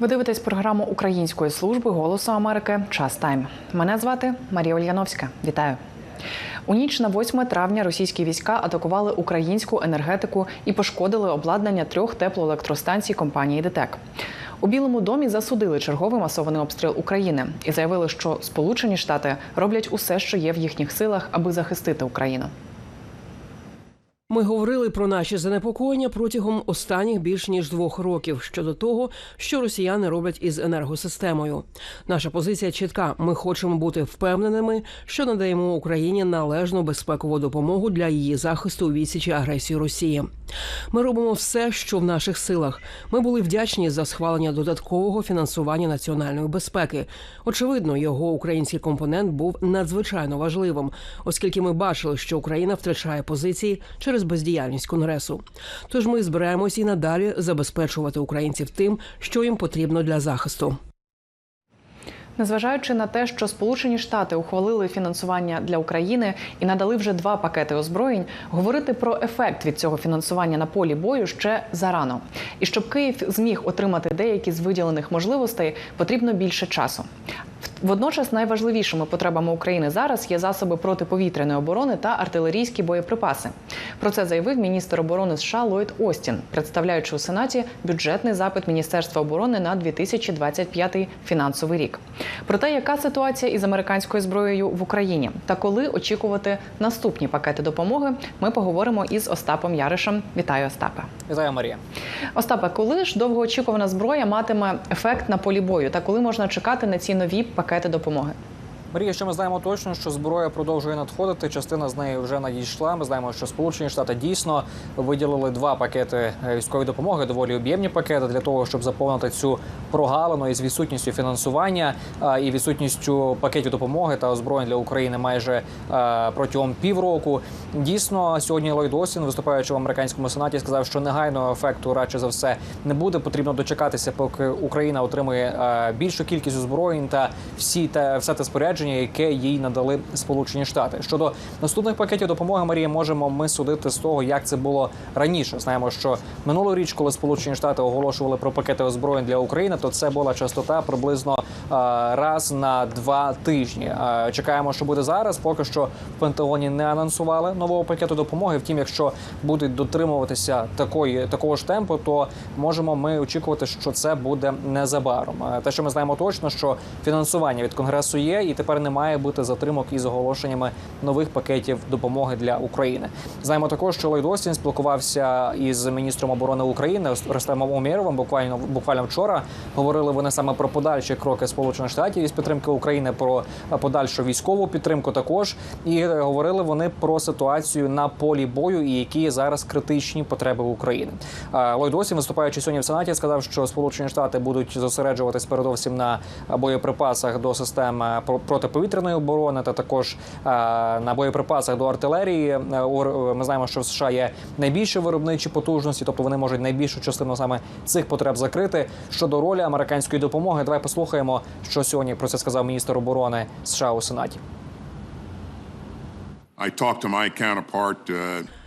Ви дивитесь програму Української служби Голосу Америки Час Тайм. Мене звати Марія Ольяновська. Вітаю. У ніч на 8 травня російські війська атакували українську енергетику і пошкодили обладнання трьох теплоелектростанцій компанії ДТЕК. У Білому домі засудили черговий масований обстріл України і заявили, що Сполучені Штати роблять усе, що є в їхніх силах, аби захистити Україну. Ми говорили про наші занепокоєння протягом останніх більш ніж двох років щодо того, що росіяни роблять із енергосистемою. Наша позиція чітка: ми хочемо бути впевненими, що надаємо Україні належну безпекову допомогу для її захисту у відсічі агресії Росії. Ми робимо все, що в наших силах. Ми були вдячні за схвалення додаткового фінансування національної безпеки. Очевидно, його український компонент був надзвичайно важливим, оскільки ми бачили, що Україна втрачає позиції через бездіяльність конгресу. Тож ми збираємось і надалі забезпечувати українців тим, що їм потрібно для захисту. Незважаючи на те, що Сполучені Штати ухвалили фінансування для України і надали вже два пакети озброєнь, говорити про ефект від цього фінансування на полі бою ще зарано. І щоб Київ зміг отримати деякі з виділених можливостей, потрібно більше часу. Водночас найважливішими потребами України зараз є засоби протиповітряної оборони та артилерійські боєприпаси. Про це заявив міністр оборони США Ллойд Остін, представляючи у Сенаті бюджетний запит Міністерства оборони на 2025 фінансовий рік. Про те, яка ситуація із американською зброєю в Україні та коли очікувати наступні пакети допомоги, ми поговоримо із Остапом Яришем. Вітаю, Остапе. Вітаю, Марія. Остапе, коли ж довгоочікувана зброя матиме ефект на полі бою, та коли можна чекати на ці нові пакети допомоги? Марія, що ми знаємо точно, що зброя продовжує надходити. Частина з неї вже надійшла. Ми знаємо, що Сполучені Штати дійсно виділили два пакети е, військової допомоги, доволі об'ємні пакети для того, щоб заповнити цю прогалину із відсутністю фінансування і відсутністю пакетів допомоги та озброєнь для України майже а, протягом півроку. Дійсно, сьогодні Ллойд Остін, виступаючи в американському сенаті, сказав, що негайного ефекту радше за все не буде. Потрібно дочекатися, поки Україна отримує більшу кількість озброєнь та всі та все те спорядження, яке їй надали Сполучені Штати. Щодо наступних пакетів допомоги, Марія, можемо ми судити з того, як це було раніше. Знаємо, що минулоріч, коли Сполучені Штати оголошували про пакети озброєнь для України, то це була частота приблизно раз на два тижні. Чекаємо, що буде зараз. Поки що в Пентагоні не анонсували нового пакету допомоги. Втім, якщо будуть дотримуватися такої такого ж темпу, то можемо ми очікувати, що це буде незабаром. Те, що ми знаємо точно, що фінансування від конгресу є, і тепер не має бути затримок із оголошеннями нових пакетів допомоги для України. Знаємо також, що Ллойд Остін спілкувався із міністром оборони України Ростемом Умєровим буквально буквально вчора. Говорили вони саме про подальші кроки Сполучених Штатів із підтримки України, про подальшу військову підтримку також. І говорили вони про ситуацію на полі бою і які зараз критичні потреби України. Ллойд Остін, виступаючи сьогодні в Сенаті, сказав, що Сполучені Штати будуть зосереджуватись передовсім на боєприпасах до систем е, про- протиповітряної оборони та також е, на боєприпасах до артилерії. Е, Ми знаємо, що в США є найбільші виробничі потужності, тобто вони можуть найбільшу частину саме цих потреб закрити. Щодо ролі американської допомоги, давай послухаємо, що сьогодні про це сказав міністр оборони США у Сенаті. I talked to my counterpart. Uh,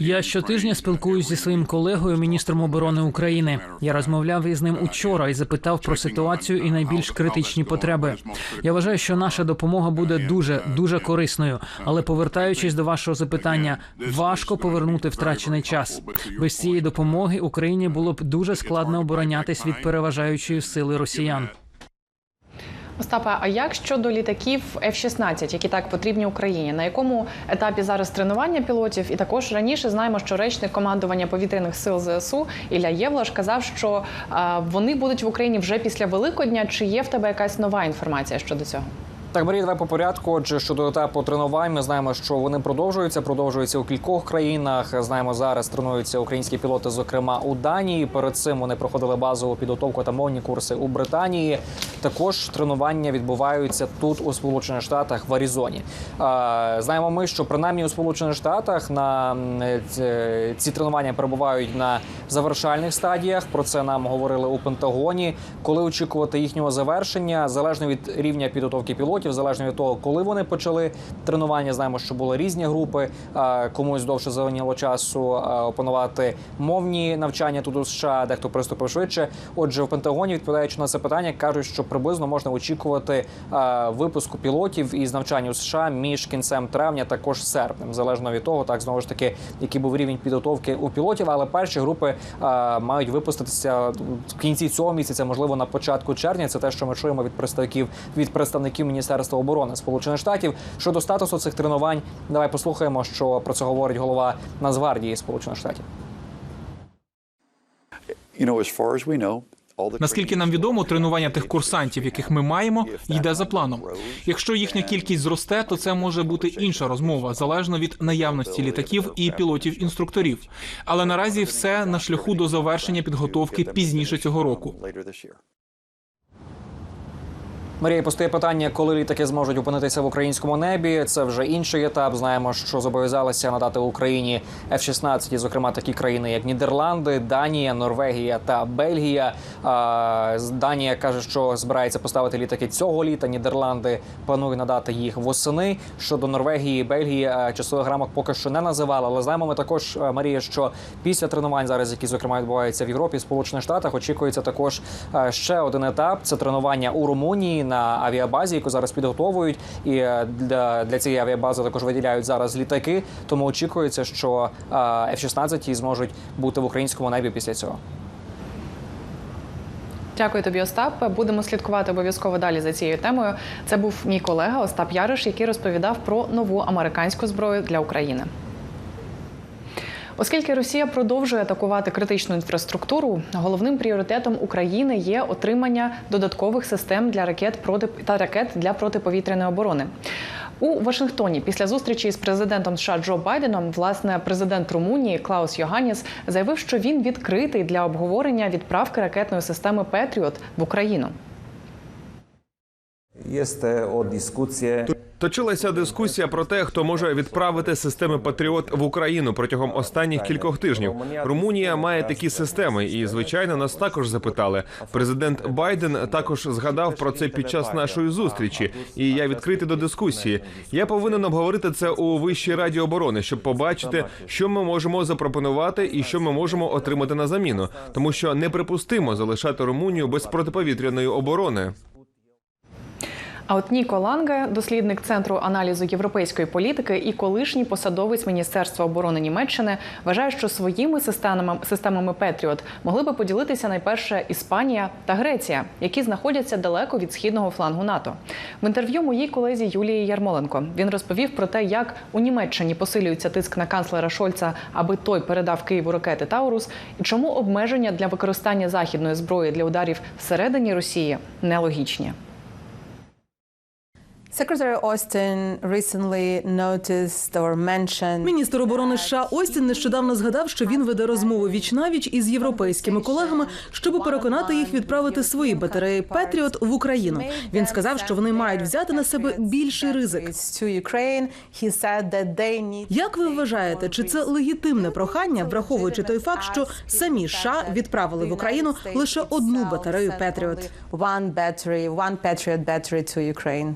Я щотижня Ukraine, спілкуюсь зі своїм колегою, міністром оборони України. Я розмовляв із ним учора і запитав про ситуацію і найбільш критичні потреби. Я вважаю, що наша допомога буде дуже дуже корисною. Але повертаючись до вашого запитання, важко повернути втрачений час. Без цієї допомоги Україні було б дуже складно оборонятись від переважаючої сили росіян. Остапе, а як щодо літаків F-16, які так потрібні Україні? На якому етапі зараз тренування пілотів? І також раніше знаємо, що речник командування повітряних сил ЗСУ Ілля Євлаш казав, що вони будуть в Україні вже після Великодня. Чи є в тебе якась нова інформація щодо цього? Так, Марія, давай по порядку. Отже, щодо етапу тренувань, ми знаємо, що вони продовжуються. Продовжуються у кількох країнах. Знаємо, зараз тренуються українські пілоти, зокрема у Данії. Перед цим вони проходили базову підготовку та мовні курси у Британії. Також тренування відбуваються тут, у Сполучених Штатах, в Аризоні. Знаємо, ми, що принаймні у Сполучених Штатах на ці тренування перебувають на завершальних стадіях. Про це нам говорили у Пентагоні. Коли очікувати їхнього завершення, залежно від рівня підготовки пілотів. Пілотів, залежно від того, коли вони почали тренування. Знаємо, що були різні групи. Е, Комусь довше зайняло часу е, опанувати мовні навчання тут у США, дехто приступив швидше. Отже, в Пентагоні, відповідаючи на це питання, кажуть, що приблизно можна очікувати е, випуску пілотів із навчання у США між кінцем травня також серпнем, залежно від того, так знову ж таки, який був рівень підготовки у пілотів. Але перші групи мають випуститися в кінці цього місяця, можливо, на початку червня. Це те, що ми чуємо від представників від представників Міністерства оборони Сполучених Штатів щодо статусу цих тренувань. Давай послухаємо, що про це говорить голова Нацгвардії Сполучених Штатів. Наскільки нам відомо, тренування тих курсантів, яких ми маємо, йде за планом. Якщо їхня кількість зросте, то це може бути інша розмова, залежно від наявності літаків і пілотів-інструкторів. Але наразі все на шляху до завершення підготовки пізніше цього року. Марія постає питання, коли літаки зможуть опинитися в українському небі. Це вже інший етап. Знаємо, що зобов'язалися надати Україні F-16, зокрема такі країни, як Нідерланди, Данія, Норвегія та Бельгія. А, Данія каже, що збирається поставити літаки цього літа. Нідерланди планує надати їх восени. Щодо Норвегії, Бельгії часових рамок поки що не називали. Але знаємо ми також, Марія, що після тренувань зараз, які зокрема відбуваються в Європі, Сполучених Штатах, очікується також ще один етап. Це тренування у Румунії на авіабазі, яку зараз підготовують. І е, для, для цієї авіабази також виділяють зараз літаки. Тому очікується, що е, F-16 зможуть бути в українському небі після цього. Дякую тобі, Остап. Будемо слідкувати обов'язково далі за цією темою. Це був мій колега Остап Яриш, який розповідав про нову американську зброю для України. Оскільки Росія продовжує атакувати критичну інфраструктуру, головним пріоритетом України є отримання додаткових систем для ракет проти та ракет для протиповітряної оборони. У Вашингтоні після зустрічі з президентом США Джо Байденом, власне, президент Румунії Клаус Йоганіс заявив, що він відкритий для обговорення відправки ракетної системи Петріот в Україну. O discuție Точилася дискусія про те, хто може відправити системи Патріот в Україну протягом останніх кількох тижнів. Румунія має такі системи, і звичайно нас також запитали. Президент Байден також згадав про це під час нашої зустрічі, і я відкритий до дискусії. Я повинен обговорити це у вищій раді оборони, щоб побачити, що ми можемо запропонувати і що ми можемо отримати на заміну, тому що неприпустимо залишати Румунію без протиповітряної оборони. А от Ніко Ланге, дослідник центру аналізу європейської політики і колишній посадовець Міністерства оборони Німеччини, вважає, що своїми системами системами Петріот могли би поділитися найперше Іспанія та Греція, які знаходяться далеко від східного флангу НАТО. В інтерв'ю моїй колезі Юлії Ярмоленко він розповів про те, як у Німеччині посилюється тиск на канцлера Шольца, аби той передав Києву ракети Таурус, і чому обмеження для використання західної зброї для ударів всередині Росії нелогічні. Міністр оборони США Остін нещодавно згадав, що він веде розмову віч навіч із європейськими колегами, щоб переконати їх відправити свої батареї Петріот в Україну. Він сказав, що вони мають взяти на себе більший ризик. Як ви вважаєте, чи це легітимне прохання, враховуючи той факт, що самі США відправили в Україну лише одну батарею Петріот? One battery, one Patriot battery to Ukraine.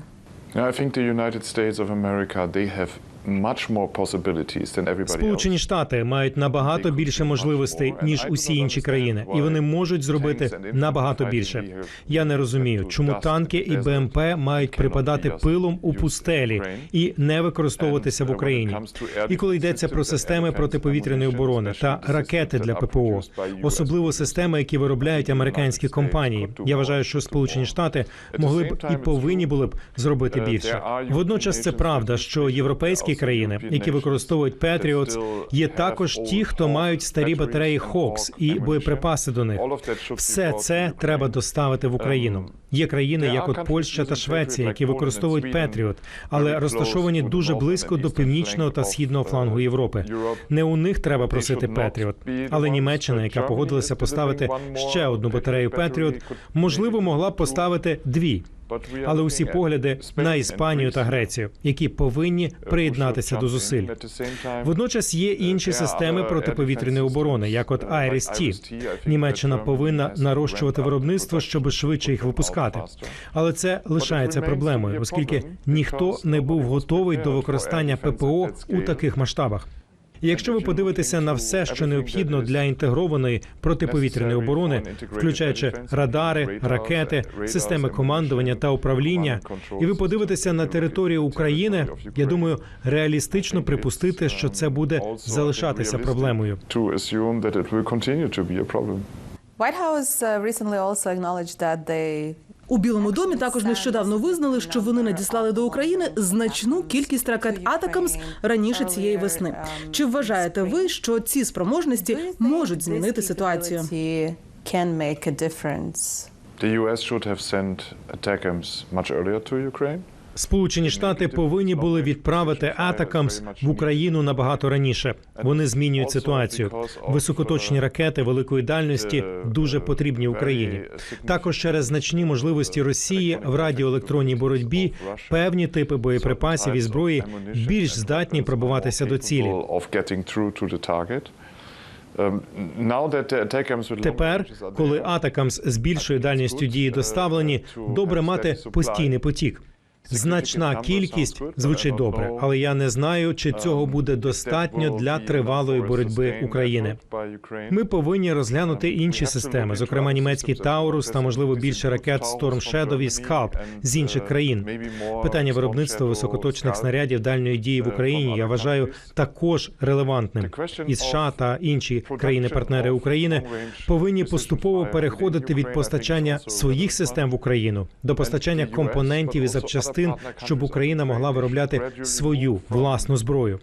I think the United States of America they have much more possibilities than everybody Сполучені. Штати мають набагато більше можливостей ніж усі інші країни, і вони можуть зробити набагато більше. Я не розумію, чому танки і БМП мають припадати пилом у пустелі і не використовуватися в Україні. І коли йдеться про системи протиповітряної оборони та ракети для ППО, особливо системи, які виробляють американські компанії. Я вважаю, що Сполучені Штати могли б і повинні були б зробити більше. Водночас це правда, що європейські країни, які використовують Петріот, є також ті, хто мають старі батареї Хокс і боєприпаси до них. Все це треба доставити в Україну. Є країни, як от Польща та Швеція, які використовують Петріот, але розташовані дуже близько до північного та східного флангу Європи. Не у них треба просити Петріот, але Німеччина, яка погодилася поставити ще одну батарею Петріот, можливо, могла б поставити дві. Але усі погляди на Іспанію та Грецію, які повинні приєднатися до зусиль. Водночас є інші системи протиповітряної оборони, як от IRIS-T. Німеччина повинна нарощувати виробництво, щоб швидше їх випускати. Але це лишається проблемою, оскільки ніхто не був готовий до використання ППО у таких масштабах. І якщо ви подивитеся на все, що необхідно для інтегрованої протиповітряної оборони, включаючи радари, ракети, системи командування та управління, і ви подивитеся на територію України, я думаю, реалістично припустити, що це буде залишатися проблемою. White House uh, recently also acknowledged that they У Білому домі також нещодавно визнали, що вони надіслали до України значну кількість ракет Атакамс раніше цієї весни. Чи вважаєте ви, що ці спроможності можуть змінити ситуацію? much earlier to Ukraine. Сполучені Штати повинні були відправити Атакамс в Україну набагато раніше. Вони змінюють ситуацію. Високоточні ракети великої дальності дуже потрібні Україні. Також через значні можливості Росії в радіоелектронній боротьбі певні типи боєприпасів і зброї більш здатні пробиватися до цілі. Тепер, коли Атакамс з більшою дальністю дії доставлені, добре мати постійний потік. Значна кількість звучить добре, але я не знаю, чи цього буде достатньо для тривалої боротьби України. Ми повинні розглянути інші системи, зокрема німецький Таурус та можливо більше ракет Storm Shadow і Scalp з інших країн. Питання виробництва високоточних снарядів дальньої дії в Україні я вважаю також релевантним. І США та інші країни-партнери України повинні поступово переходити від постачання своїх систем в Україну до постачання компонентів і запчастин, щоб Україна могла виробляти свою власну зброю.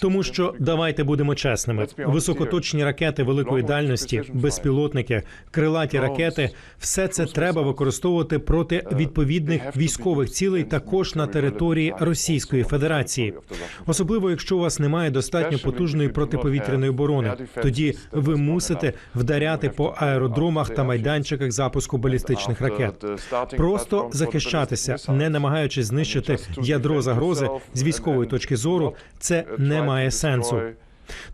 Тому що давайте будемо чесними: високоточні ракети великої дальності, безпілотники, крилаті ракети все це треба використовувати проти відповідних військових цілей також на території Російської Федерації, особливо якщо у вас немає достатньо потужної протиповітряної оборони. Тоді ви мусите вдаряти по аеродромах та майданчиках запуску балістичних ракет. Просто захищатися, не намагаючись знищити ядро загрози з військової точки зору, це не має сенсу.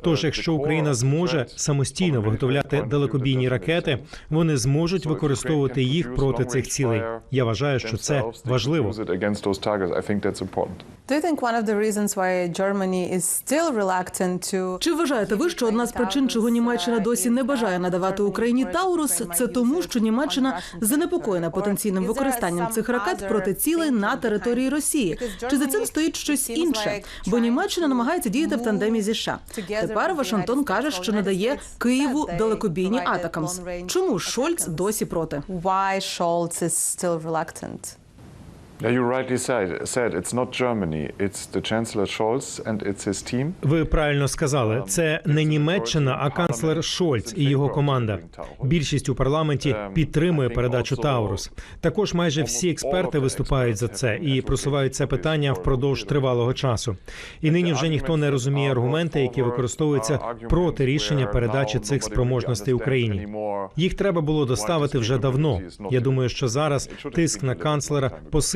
Тож, якщо Україна зможе самостійно виготовляти далекобійні ракети, вони зможуть використовувати їх проти цих цілей. Я вважаю, що це важливо. Чи вважаєте ви, що одна з причин, чого Німеччина досі не бажає надавати Україні Таурус, це тому, що Німеччина занепокоєна потенційним використанням цих ракет проти цілей на території Росії? Чи за цим стоїть щось інше? Бо Німеччина намагається діяти в тандемі зі США. Тепер Вашингтон каже, що надає Києву далекобійні атакамс. Чому Шольц досі проти? why Scholz is still reluctant? Ви правильно сказали, це не Німеччина, а канцлер Шольц і його команда. Більшість у парламенті підтримує передачу Таурус. Також майже всі експерти виступають за це і просувають це питання впродовж тривалого часу. І нині вже ніхто не розуміє аргументи, які використовуються проти рішення передачі цих спроможностей Україні. Їх треба було доставити вже давно. Я думаю, що зараз тиск на канцлера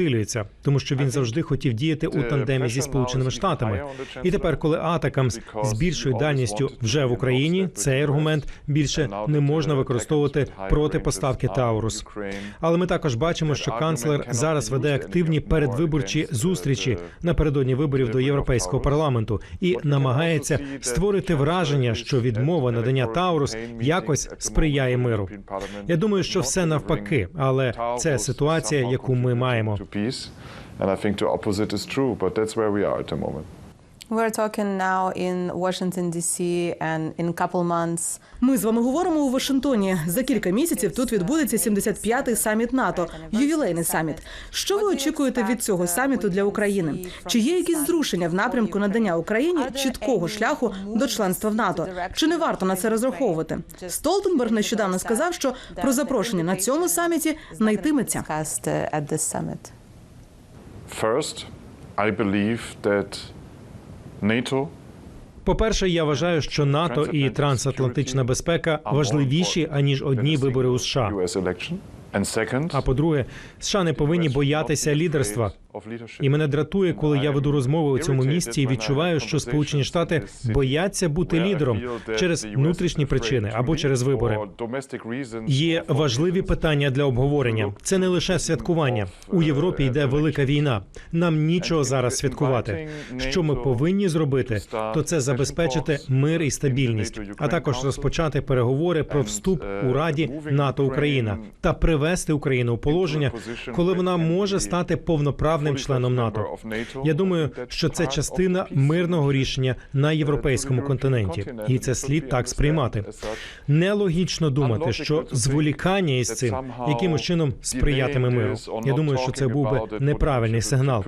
посилюється, тому що він завжди хотів діяти у тандемі зі сполученими штатами. І тепер, коли Атакамс з більшою дальністю вже в Україні, цей аргумент більше не можна використовувати проти поставки Таурус. Але ми також бачимо, що канцлер зараз веде активні передвиборчі зустрічі напередодні виборів до європейського парламенту і намагається створити враження, що відмова надання Таурус якось сприяє миру. Я думаю, що все навпаки, але це ситуація, яку ми маємо. Peace. And I think the opposite is true, but that's where we are at the moment. We're talking now in Washington D.C. and in a couple months. Ми з вами говоримо у Вашингтоні. За кілька місяців тут відбудеться 75-й саміт НАТО, ювілейний саміт. Що ви очікуєте від цього саміту для України? Чи є якісь зрушення в напрямку надання Україні чіткого шляху до членства в НАТО? Чи не варто на це розраховувати? Столтенберг нещодавно сказав, що про запрошення на цьому саміті не First, I believe that NATO По-перше, я вважаю, що НАТО і трансатлантична безпека важливіші аніж одні вибори у США. А по-друге, США не повинні боятися лідерства. І мене дратує, коли я веду розмови у цьому місці і відчуваю, що Сполучені Штати бояться бути лідером через внутрішні причини або через вибори. Є важливі питання для обговорення. Це не лише святкування. У Європі йде велика війна. Нам нічого зараз святкувати. Що ми повинні зробити, то це забезпечити мир і стабільність, а також розпочати переговори про вступ у Раді НАТО Україна та привести Україну у положення, коли вона може стати повноправним членом НАТО. Я думаю, що це частина мирного рішення на європейському континенті, і це слід так сприймати. Нелогічно думати, що зволікання із цим якимось чином сприятиме миру. Я думаю, що це був би неправильний сигнал.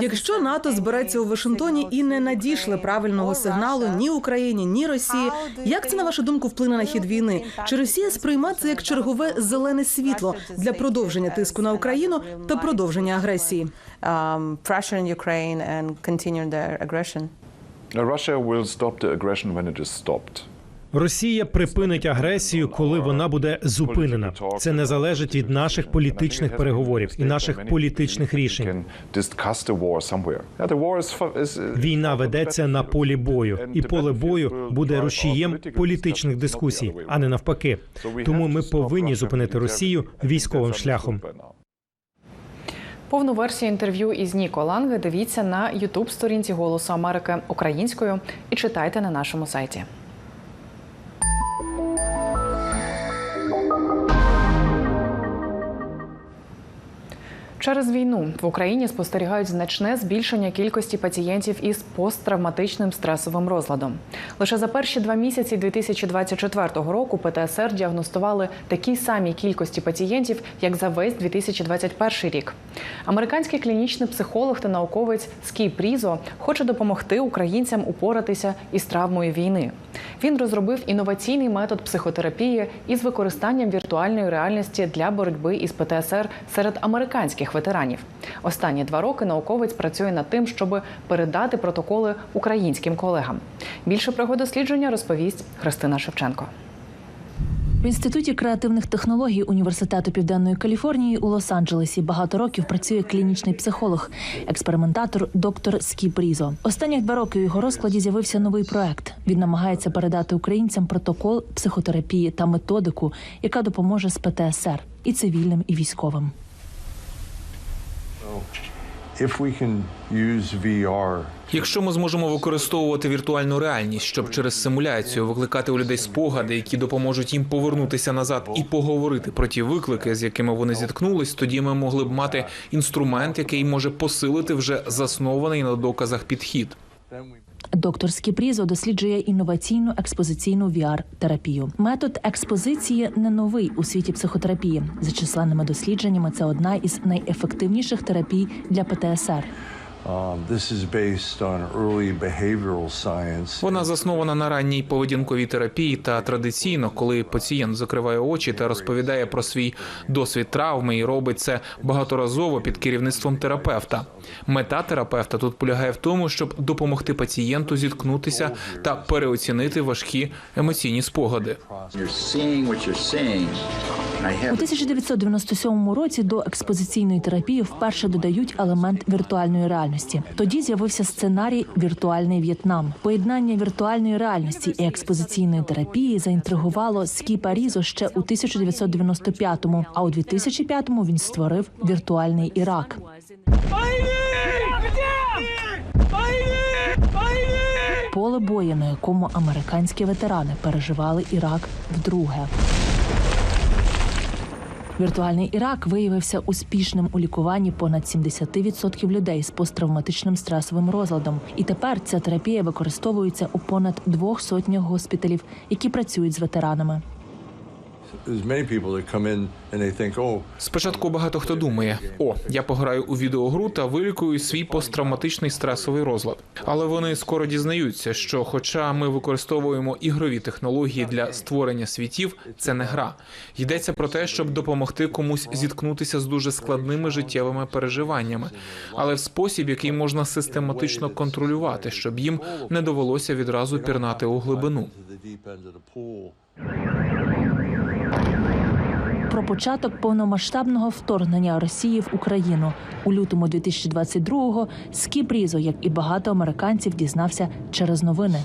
Якщо НАТО збереться у Вашингтоні і не надійшли правильного сигналу ні Україні, ні Росії, як це на вашу думку вплине на хід війни? Чи Росія сприйме це як чергове зелене світло для продовження тиску на Україну та продовження агресії? um, Russia will stop the aggression when it is stopped. Росія припинить агресію, коли вона буде зупинена. Це не залежить від наших політичних переговорів і наших політичних рішень. Війна ведеться на полі бою, і поле бою буде рушієм політичних дискусій, а не навпаки. Тому ми повинні зупинити Росію військовим шляхом. Повну версію інтерв'ю із Ніко Ланге дивіться на Ютуб сторінці Голосу Америки українською і читайте на нашому сайті. Через війну в Україні спостерігають значне збільшення кількості пацієнтів із посттравматичним стресовим розладом. Лише за перші два місяці 2024 року ПТСР діагностували такій самій кількості пацієнтів, як за весь 2021 рік. Американський клінічний психолог та науковець Скі Прізо хоче допомогти українцям упоратися із травмою війни. Він розробив інноваційний метод психотерапії із використанням віртуальної реальності для боротьби із ПТСР серед американських ветеранів. Останні два роки науковець працює над тим, щоб передати протоколи українським колегам. Більше про його дослідження розповість Христина Шевченко. В інституті креативних технологій університету Південної Каліфорнії у Лос-Анджелесі багато років працює клінічний психолог, експериментатор доктор Скіп Різо. Останніх два роки у його розкладі з'явився новий проект. Він намагається передати українцям протокол психотерапії та методику, яка допоможе з ПТСР і цивільним, і військовим. If we can use VR Якщо ми зможемо використовувати віртуальну реальність, щоб через симуляцію викликати у людей спогади, які допоможуть їм повернутися назад і поговорити про ті виклики, з якими вони зіткнулись, тоді ми могли б мати інструмент, який може посилити вже заснований на доказах підхід. Доктор Скіпрізо досліджує інноваційну експозиційну VR-терапію. Метод експозиції не новий у світі психотерапії. За численними дослідженнями, це одна із найефективніших терапій для ПТСР. Um, this is based on early behavioral science. Вона заснована на ранній поведінковій терапії та традиційно, коли пацієнт закриває очі та розповідає про свій досвід травми і робить це багаторазово під керівництвом терапевта. Мета терапевта тут полягає в тому, щоб допомогти пацієнту зіткнутися та переоцінити важкі емоційні спогади. У 1997 році до експозиційної терапії вперше додають елемент віртуальної реальності. Тоді з'явився сценарій Віртуальний В'єтнам. Поєднання віртуальної реальності і експозиційної терапії заінтригувало Скіпа Різо ще у 1995-му, а у 2005-му він створив віртуальний Ірак. Поле бою, на якому американські ветерани переживали Ірак вдруге. Віртуальний Ірак виявився успішним у лікуванні понад 70% людей з посттравматичним стресовим розладом. І тепер ця терапія використовується у понад двох сотнях госпіталів, які працюють з ветеранами. Спочатку багато хто думає: о, я пограю у відеогру та вилікую свій посттравматичний стресовий розлад. Але вони скоро дізнаються, що, хоча ми використовуємо ігрові технології для створення світів, це не гра. Йдеться про те, щоб допомогти комусь зіткнутися з дуже складними життєвими переживаннями, але в спосіб, який можна систематично контролювати, щоб їм не довелося відразу пірнати у глибину. the deep end of the pool. Про початок повномасштабного вторгнення Росії в Україну у лютому 2022-го Скіп Різо, як і багато американців, дізнався через новини.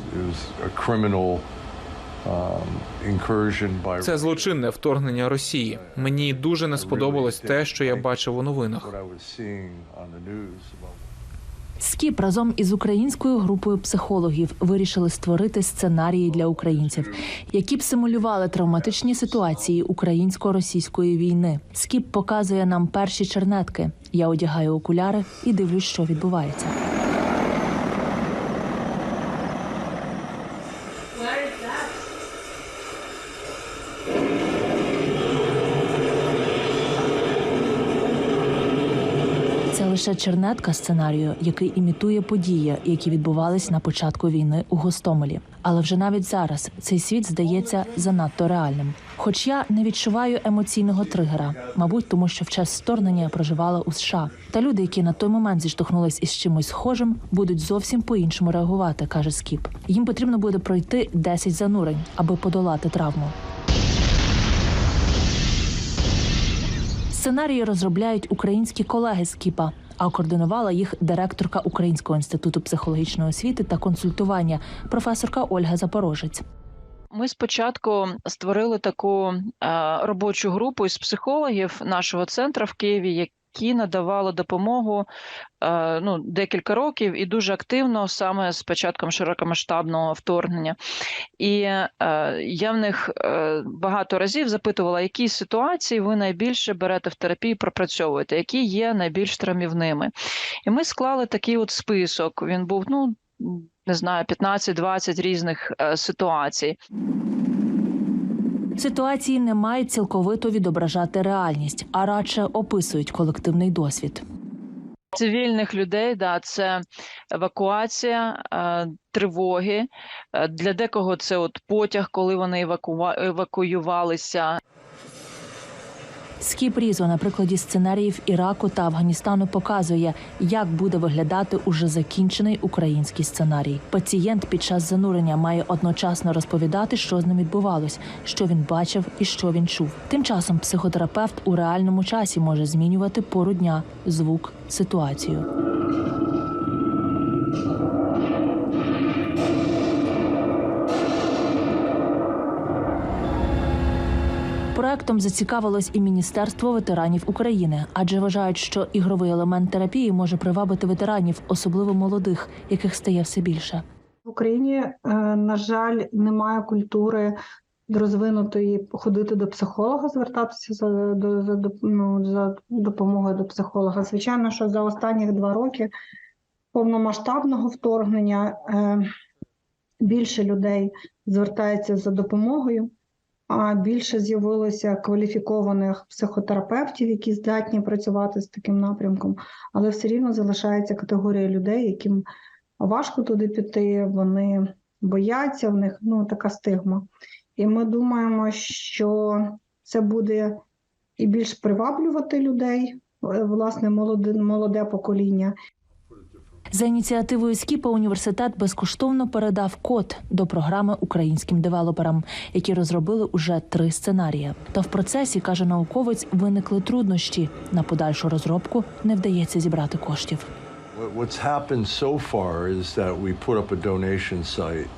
Um, Це злочинне вторгнення Росії. Мені дуже не сподобалось те, що я бачив у новинах. Скіп разом із українською групою психологів вирішили створити сценарії для українців, які б симулювали травматичні ситуації українсько-російської війни. Скіп показує нам перші чернетки. Я одягаю окуляри і дивлюсь, що відбувається. Лише чернетка сценарію, який імітує події, які відбувались на початку війни у Гостомелі. Але вже навіть зараз цей світ здається занадто реальним. Хоч я не відчуваю емоційного тригера, мабуть, тому що в час вторгнення я проживала у США. Та люди, які на той момент зіштовхнулись із чимось схожим, будуть зовсім по-іншому реагувати, каже Скіп. Їм потрібно буде пройти 10 занурень, аби подолати травму. Сценарії розробляють українські колеги з Кіпа, а координувала їх директорка Українського інституту психологічної освіти та консультування, професорка Ольга Запорожець. Ми спочатку створили таку е, робочу групу із психологів нашого центру в Києві, які надавали допомогу е, ну, декілька років і дуже активно саме з початком широкомасштабного вторгнення. І е, я в них е, багато разів запитувала, які ситуації ви найбільше берете в терапію, пропрацьовуєте, які є найбільш травмівними. І ми склали такий от список. Він був ну не знаю, 15-20 різних е, ситуацій. Ситуації не мають цілковито відображати реальність, а радше описують колективний досвід. Цивільних людей, да, це евакуація, е, тривоги. Е, Для декого це от потяг, коли вони евакуювалися. Скіп Різо на прикладі сценаріїв Іраку та Афганістану показує, як буде виглядати уже закінчений український сценарій. Пацієнт під час занурення має одночасно розповідати, що з ним відбувалось, що він бачив і що він чув. Тим часом психотерапевт у реальному часі може змінювати пору дня, звук, ситуацію. Проектом зацікавилось і Міністерство ветеранів України, адже вважають, що ігровий елемент терапії може привабити ветеранів, особливо молодих, яких стає все більше. В Україні, е, на жаль, немає культури розвинутої ходити до психолога, звертатися за, до, за, ну, за допомогою до психолога. Звичайно, що за останні два роки повномасштабного вторгнення е, більше людей звертається за допомогою, а більше з'явилося кваліфікованих психотерапевтів, які здатні працювати з таким напрямком, але все рівно залишається категорія людей, яким важко туди піти, вони бояться, в них ну, така стигма. І ми думаємо, що це буде і більш приваблювати людей, власне, молоде, молоде покоління. За ініціативою Скіпа університет безкоштовно передав код до програми українським девелоперам, які розробили уже три сценарії. Та в процесі каже науковець, виникли труднощі. На подальшу розробку не вдається зібрати коштів.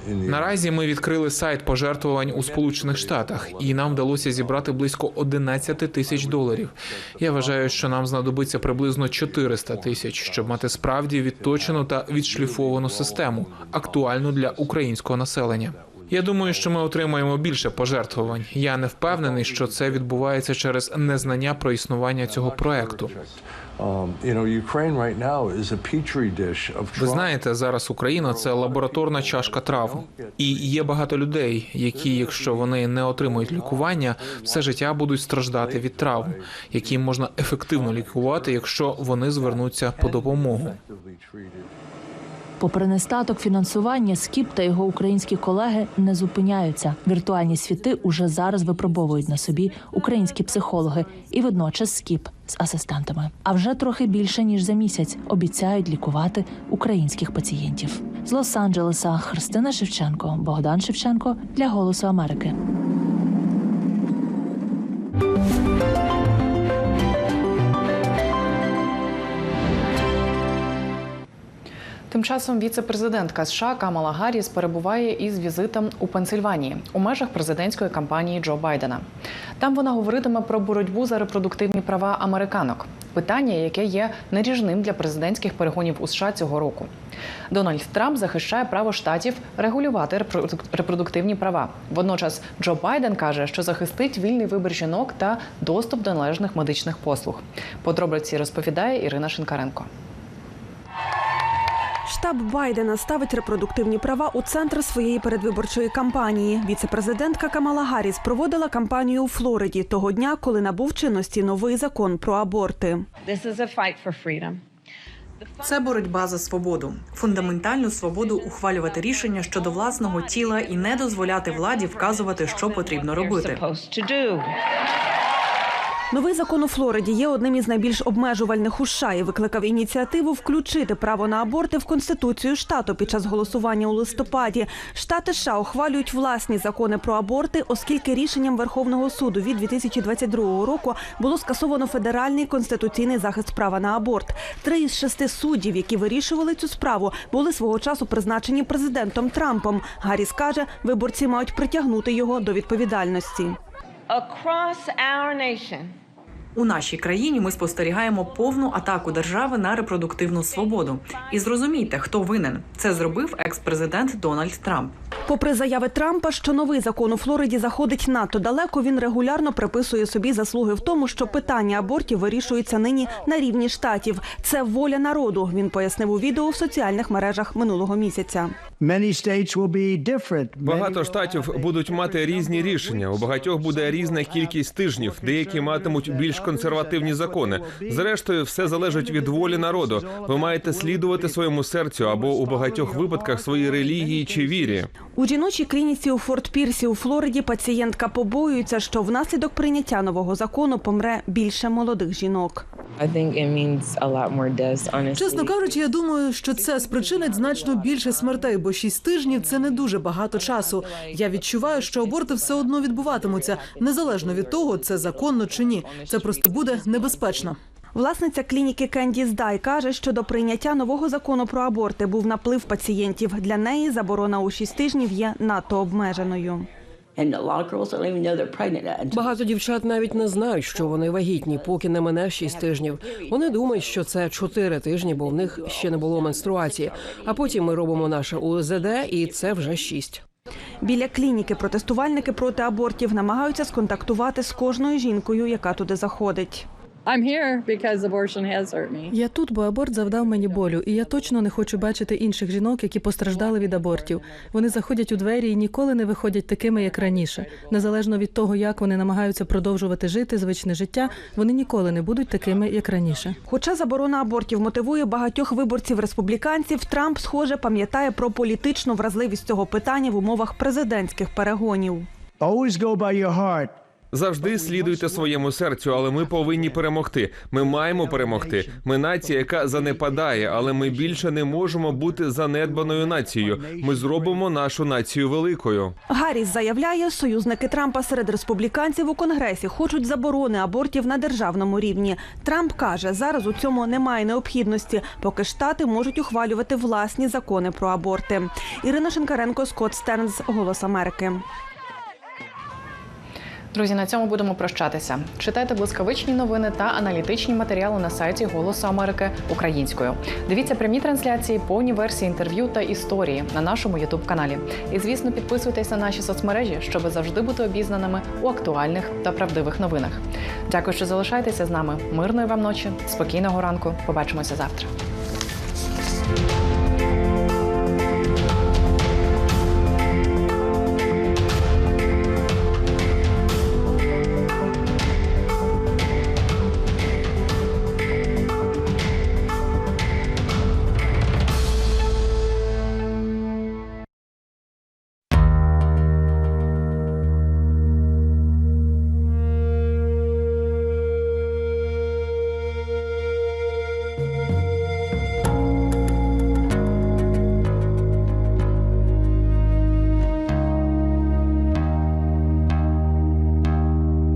Наразі ми відкрили сайт пожертвувань у Сполучених Штатах, і нам вдалося зібрати близько 11 тисяч доларів. Я вважаю, що нам знадобиться приблизно 400 тисяч, щоб мати справді відточену та відшліфовану систему, актуальну для українського населення. Я думаю, що ми отримаємо більше пожертвувань. Я не впевнений, що це відбувається через незнання про існування цього проекту. Ви знаєте, зараз Україна це лабораторна чашка трав. І є багато людей, які, якщо вони не отримують лікування, все життя будуть страждати від травм, які можна ефективно лікувати, якщо вони звернуться по допомогу. Попри нестаток фінансування, Скіп та його українські колеги не зупиняються. Віртуальні світи уже зараз випробовують на собі українські психологи і водночас Скіп з асистентами. А вже трохи більше ніж за місяць обіцяють лікувати українських пацієнтів. З Лос-Анджелеса Христина Шевченко, Богдан Шевченко для Голосу Америки. Тим часом віце-президентка США Камала Гарріс перебуває із візитом у Пенсильванії у межах президентської кампанії Джо Байдена. Там вона говоритиме про боротьбу за репродуктивні права американок. Питання, яке є наріжним для президентських перегонів у США цього року. Дональд Трамп захищає право штатів регулювати репродуктивні права. Водночас Джо Байден каже, що захистить вільний вибір жінок та доступ до належних медичних послуг. Подробиці розповідає Ірина Шинкаренко. Штаб Байдена ставить репродуктивні права у центр своєї передвиборчої кампанії. Віце-президентка Камала Гарріс проводила кампанію у Флориді того дня, коли набув чинності новий закон про аборти. Це боротьба за свободу, фундаментальну свободу ухвалювати рішення щодо власного тіла і не дозволяти владі вказувати, що потрібно робити. Новий закон у Флориді є одним із найбільш обмежувальних у США і викликав ініціативу включити право на аборти в конституцію штату під час голосування у листопаді. Штати США ухвалюють власні закони про аборти, оскільки рішенням Верховного суду від 2022 року було скасовано федеральний конституційний захист права на аборт. Три із шести суддів, які вирішували цю справу, були свого часу призначені президентом Трампом. Гарріс каже, виборці мають притягнути його до відповідальності. across our nation У нашій країні ми спостерігаємо повну атаку держави на репродуктивну свободу. І зрозумійте, хто винен. Це зробив екс-президент Дональд Трамп. Попри заяви Трампа, що новий закон у Флориді заходить надто далеко, він регулярно приписує собі заслуги в тому, що питання абортів вирішується нині на рівні штатів. Це воля народу. Він пояснив у відео в соціальних мережах минулого місяця. Багато штатів будуть мати різні рішення. У багатьох буде різна кількість тижнів. Деякі матимуть більш консервативні закони. Зрештою, все залежить від волі народу. Ви маєте слідувати своєму серцю або у багатьох випадках своїй релігії чи вірі. У жіночій клініці у Форт Пірсі у Флориді пацієнтка побоюється, що внаслідок прийняття нового закону помре більше молодих жінок. Чесно кажучи, я думаю, що це спричинить значно більше смертей, бо шість тижнів це не дуже багато часу. Я відчуваю, що аборти все одно відбуватимуться, незалежно від того, це законно чи ні. Це просто буде небезпечно. Власниця клініки Кендіс Дай каже, що до прийняття нового закону про аборти був наплив пацієнтів. Для неї заборона у 6 тижнів є надто обмеженою. Багато дівчат навіть не знають, що вони вагітні, поки не мине 6 тижнів. Вони думають, що це 4 тижні, бо в них ще не було менструації. А потім ми робимо наше УЗД, і це вже 6. Біля клініки протестувальники проти абортів намагаються сконтактувати з кожною жінкою, яка туди заходить. Я тут, бо аборт завдав мені болю, і я точно не хочу бачити інших жінок, які постраждали від абортів. Вони заходять у двері і ніколи не виходять такими, як раніше. Незалежно від того, як вони намагаються продовжувати жити звичне життя, вони ніколи не будуть такими, як раніше. Хоча заборона абортів мотивує багатьох виборців республіканців, Трамп, схоже, пам'ятає про політичну вразливість цього питання в умовах президентських перегонів. Завжди слідуйте своєму серцю, але ми повинні перемогти. Ми маємо перемогти. Ми нація, яка занепадає, але ми більше не можемо бути занедбаною нацією. Ми зробимо нашу націю великою. Гарріс заявляє, союзники Трампа серед республіканців у конгресі хочуть заборони абортів на державному рівні. Трамп каже, зараз у цьому немає необхідності, поки штати можуть ухвалювати власні закони про аборти. Ірина Шинкаренко, Скотт Стернс, Голос Америки. Друзі, на цьому будемо прощатися. Читайте блискавичні новини та аналітичні матеріали на сайті Голосу Америки українською. Дивіться прямі трансляції, повні версії інтерв'ю та історії на нашому Ютуб каналі. І звісно, підписуйтесь на наші соцмережі, щоб завжди бути обізнаними у актуальних та правдивих новинах. Дякую, що залишаєтеся з нами. Мирної вам ночі, спокійного ранку. Побачимося завтра.